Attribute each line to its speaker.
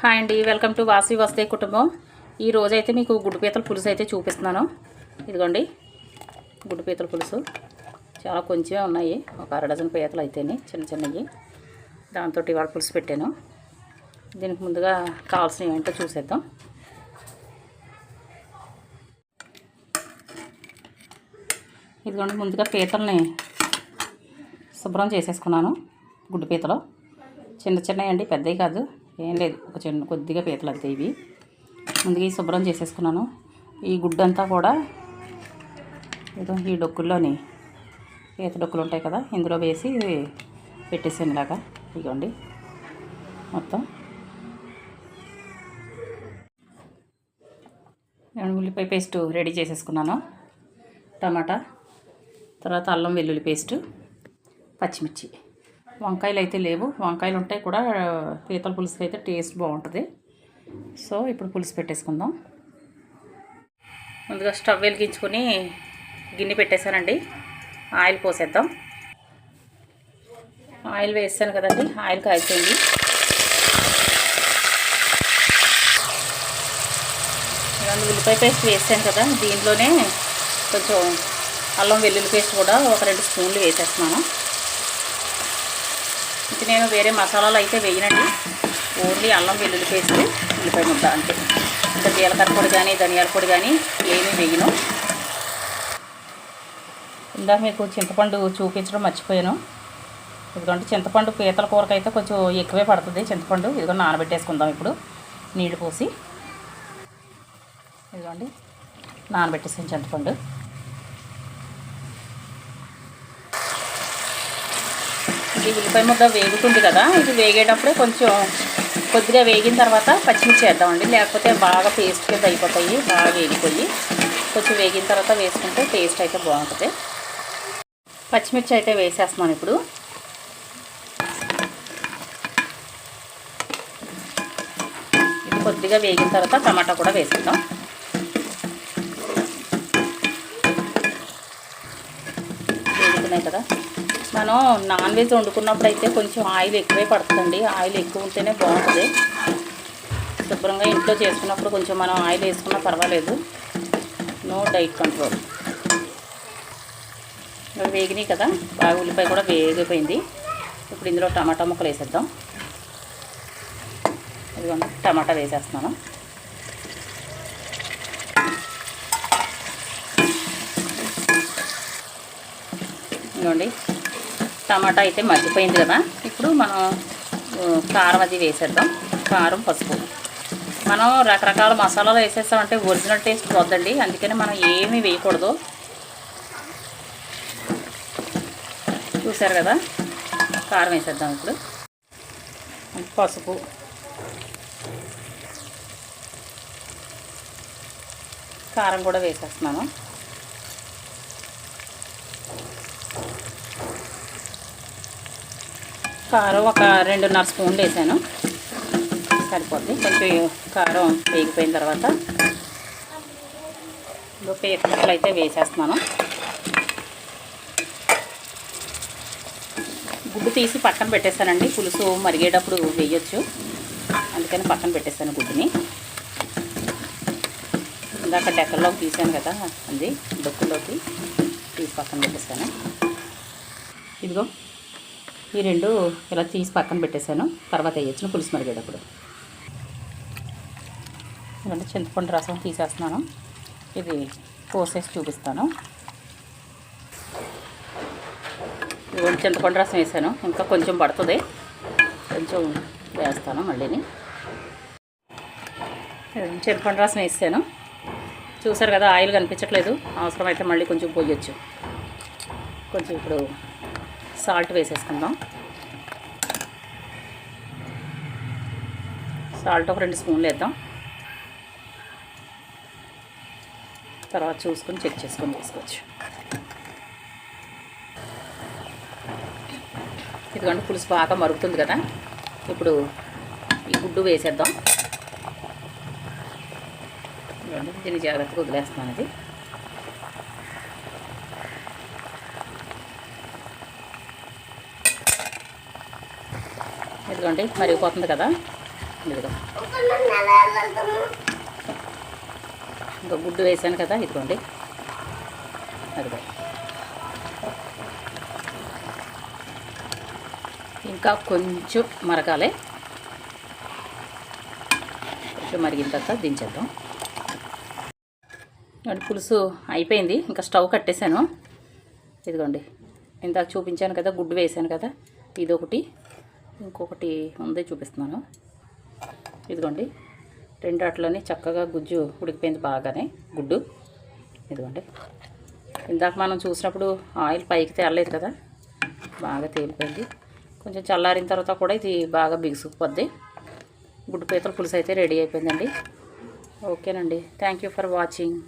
Speaker 1: Hi అండి welcome to వాసి వస్తే కుటుంబం. ఈ రోజైతే మీకు గుడ్డు పీతల పులుసు అయితే చూపిస్తున్నాను. ఇదిగోండి గుడ్డు పీతల పులుసు. చాలా కొంచెమే ఉన్నాయి ఒక అర డజన్ పీతలు అయితేనే చిన్న చిన్నవి. దాంతో ఇవాళ పులుసు పెట్టాను. దీనికి ముందుగా కావాల్సినవి ఏంటో చూసేద్దాం. ఇదిగోండి ముందుగా పీతల్ని శుభ్రం చేసేసుకున్నాను గుడ్డు పీతలు చిన్న చిన్నవి అండి పెద్దవి కాదు. ఏం లేదు ఒక చిన్న కొద్దిగా పీతలు అంతే ఇవి. ముందుగా శుభ్రం చేసేసుకున్నాను. ఈ గుడ్డంతా కూడా ఏదో ఈ డొక్కుల్లోని పీత డొక్కులు ఉంటాయి కదా ఇందులో వేసి పెట్టేసాను ఇలాగా. ఇగోండి మొత్తం. నేను ఉల్లిపాయ పేస్ట్ రెడీ చేసేసుకున్నాను. టమాటా తర్వాత అల్లం వెల్లుల్లి పేస్టు పచ్చిమిర్చి. వంకాయలు అయితే లేవు. వంకాయలు ఉంటాయి కూడా పీతల పులుసుకి అయితే టేస్ట్ బాగుంటుంది సో ఇప్పుడు పులుసు పెట్టేసుకుందాం. ముందుగా స్టవ్ వెలిగించుకొని గిన్నె పెట్టేశానండి. ఆయిల్ పోసేద్దాం. ఆయిల్ వేస్తాను కదండి ఆయిల్ కాయిపోయింది. ఉల్లిపాయ పేస్ట్ వేసాను కదా దీంట్లోనే కొంచెం అల్లం వెల్లుల్లి పేస్ట్ కూడా ఒక రెండు స్పూన్లు వేసేస్తున్నాను. ఇది నేను వేరే మసాలాలు అయితే వేయనండి. ఓన్లీ అల్లం వెల్లుల్లి పేస్ట్ ఉల్లిపాయ ముద్ద అంతే. ఇంకా జీలకర్ర పొడి కానీ ధనియాల పొడి కానీ ఏమీ వేయను. ఇందాక మీకు చింతపండు చూపించడం మర్చిపోయాను. ఇదిగోండి చింతపండు పీతల కూరకైతే కొంచెం ఎక్కువే పడుతుంది చింతపండు. ఇదిగో నానబెట్టేసుకుందాం ఇప్పుడు. నీళ్ళు పోసి. ఇదిగోండి నానబెట్టేసాను చింతపండు. ఇది ఉల్లిపాయ ముద్ద వేగుతుంది కదా ఇది వేగేటప్పుడే కొంచెం కొద్దిగా వేగిన తర్వాత పచ్చిమిర్చి వేద్దామండి. లేకపోతే బాగా పేస్ట్ కింద అయిపోతాయి బాగా వేగిపోయి కొంచెం వేగిన తర్వాత వేసుకుంటే టేస్ట్ అయితే బాగుంటుంది. పచ్చిమిర్చి అయితే వేసేస్తున్నాను ఇప్పుడు. ఇది కొద్దిగా వేగిన తర్వాత టమాటా కూడా వేసుకుందాం. వేగుతున్నాయి కదా. మనం నాన్ వెజ్ వండుకున్నప్పుడు అయితే కొంచెం ఆయిల్ ఎక్కువే పడుతుందండి. ఆయిల్ ఎక్కువ ఉంటేనే బాగుంటుంది. శుభ్రంగా ఇంట్లో చేసుకున్నప్పుడు కొంచెం మనం ఆయిల్ వేసుకున్నా పర్వాలేదు. No diet control. వేగినాయి కదా బాగా ఉల్లిపాయ కూడా వేగిపోయింది. ఇప్పుడు ఇందులో టమాటా ముక్కలు వేసేద్దాం. ఇదిగోండి టమాటా వేసేస్తున్నాను. ఇదిగోండి టమాటా అయితే మగ్గిపోయింది కదా. ఇప్పుడు మనం కారం అది వేసేద్దాం. కారం పసుపు. మనం రకరకాల మసాలాలు వేసేస్తామంటే ఒరిజినల్ టేస్ట్ పోద్దండి. అందుకని మనం ఏమీ వేయకూడదు. చూసారు కదా? కారం వేసేద్దాం ఇప్పుడు. పసుపు. కారం కూడా వేసేస్తున్నాను. కారం ఒక రెండున్నర స్పూన్లు వేసాను. సరిపోద్ది. కొంచెం కారం వేగిపోయిన తర్వాత పేపర్లు అయితే వేసేస్తున్నాను. గుడ్డు తీసి పక్కన పెట్టేస్తానండి పులుసు మరిగేటప్పుడు వేయొచ్చు. అందుకని పక్కన పెట్టేస్తాను గుడ్డుని. ఇందాక డెక్కల్లోకి తీసాను కదా అది డొక్కులోకి తీసి పక్కన పెట్టేస్తాను ఇదిగో ఈ రెండు ఇలా తీసి పక్కన పెట్టేశాను. తర్వాత వేయచ్చును పులుసు మరిగేటప్పుడు. ఇలాంటి చింతపండు రసం తీసేస్తున్నాను. ఇది పోసేసి చూపిస్తాను. ఇవన్నీ చింతపండు రసం వేసాను. ఇంకా కొంచెం పడుతుంది. కొంచెం వేస్తాను మళ్ళీని. చింతపండు రసం వేసాను. చూసారు కదా ఆయిల్ కనిపించట్లేదు. అవసరమైతే మళ్ళీ కొంచెం పోయొచ్చు. కొంచెం ఇప్పుడు సాల్ట్ వేసేసుకుందాం. సాల్ట్ ఒక రెండు స్పూన్లు వేద్దాం. తర్వాత చూసుకొని చెక్ చేసుకొని వేసుకోవచ్చు ఇదిగోండి పులుసు బాగా మరుగుతుంది కదా. ఇప్పుడు ఈ గుడ్డు వేసేద్దాం. దీన్ని జాగ్రత్తగా వదిలేస్తున్నాను అది. ఇదిగోండి మరిగిపోతుంది కదా? ఇదిగో. ఇంకా గుడ్డు వేసాను కదా ఇదిగోండి. అదిగో. ఇంకా కొంచెం మరగాలి. కొంచెం మరిగిన తర్వాత దించేద్దాం. పులుసు అయిపోయింది. ఇంకా స్టవ్ కట్టేశాను. ఇదిగోండి ఇందాక చూపించాను కదా గుడ్డు వేసాను కదా ఇదొకటి. ఇంకొకటి ఉంది చూపిస్తున్నాను. ఇదిగోండి. రెండు అట్లని చక్కగా గుజ్జు ఉడికిపోయింది బాగానే. గుడ్డు. ఇదిగోండి. ఇందాక మనం చూసినప్పుడు ఆయిల్ పైకి తేలలేదు కదా? బాగా తేలిపోయింది. కొంచెం చల్లారిన తర్వాత కూడా ఇది బాగా బిగుసుకుపోద్ది. గుడ్డు పీతల పులుసు అయితే రెడీ అయిపోయిందండి. ఓకేనండి. Thank you for watching.